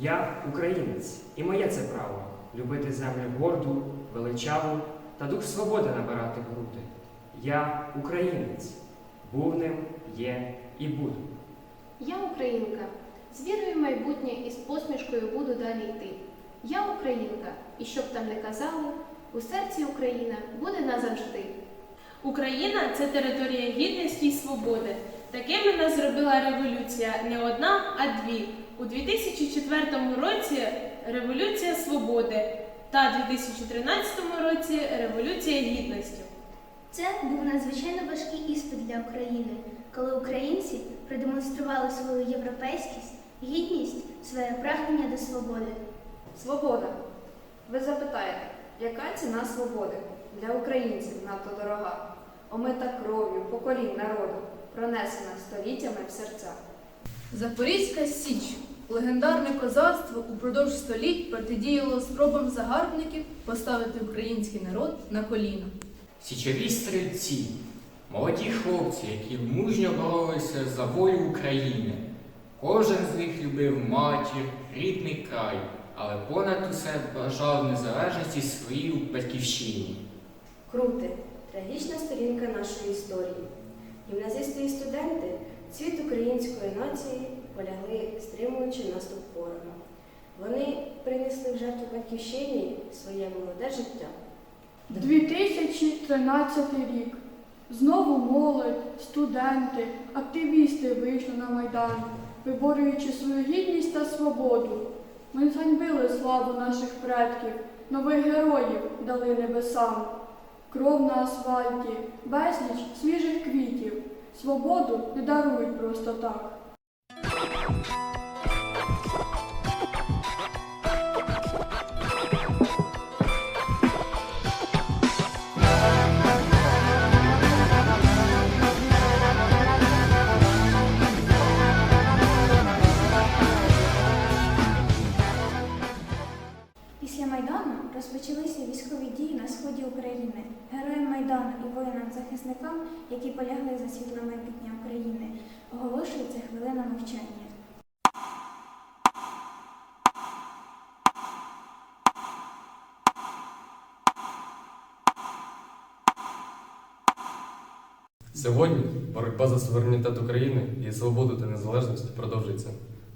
Я українець, і моє це право любити землю горду, величаву та дух свободи набирати в груди. Я українець, був ним, є і буду. Я українка. З вірою в майбутнє і з посмішкою буду далі йти. Я українка, і щоб там не казали, у серці Україна буде назавжди. Україна це територія гідності свободи. Такими нас зробила революція не одна, а дві. У 2004 році Революція Свободи та 2013 році Революція Гідності. Це був надзвичайно важкий іспит для України, коли українці продемонстрували свою європейськість, гідність, своє прагнення до свободи. Свобода. Ви запитаєте, яка ціна свободи? Для українців надто дорога, омита кров'ю поколінь народу, пронесена століттями в серця. Запорізька Січ легендарне козацтво упродовж століть протидіяло спробам загарбників поставити український народ на коліна. Січові стрільці, молоді хлопці, які мужньо боролися за волю України. Кожен з них любив матір, рідний край, але понад усе бажав незалежності своїй батьківщині. Крути, трагічна сторінка нашої історії. Гімназисти і студенти, цвіт української нації полягли, стримуючи наступ ворога. Вони принесли в жертву батьківщині своє молоде життя. 2013 рік. Знову молодь, студенти, активісти вийшли на Майдан, виборюючи свою гідність та свободу. Ми зганьбили славу наших предків, нових героїв дали небесам. Кров на асфальті, безліч свіжих квітів. Свободу не дарують просто так. Розпочалися військові дії на сході України. Героям Майдану і воїнам-захисникам, які полягли за світле майбутнє України, оголошується хвилина мовчання. Сьогодні боротьба за суверенітет України і свободу та незалежність продовжується.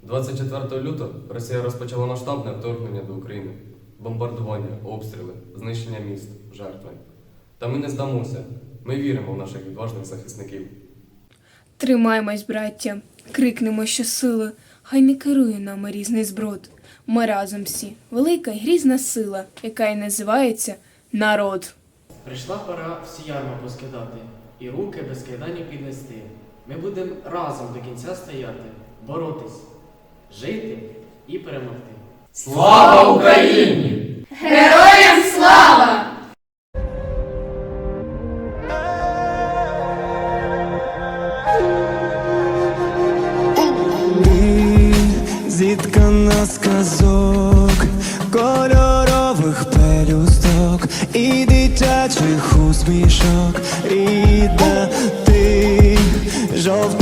24 лютого Росія розпочала масштабне вторгнення до України, бомбардування, обстріли, знищення міст, жертви. Та ми не здамося. Ми віримо в наших відважних захисників. Тримаймось, браття, крикнемо щосили, хай не керує нами різний зброд. Ми разом всі, велика й грізна сила, яка й називається народ. Прийшла пора всі ярма поскидати і руки без кайданів піднести. Ми будемо разом до кінця стояти, боротись, жити і перемогти. Слава Україні! Героям слава! зіткана з казок, кольорових пелюсток і дитячих усмішок, рідна ти, жовтий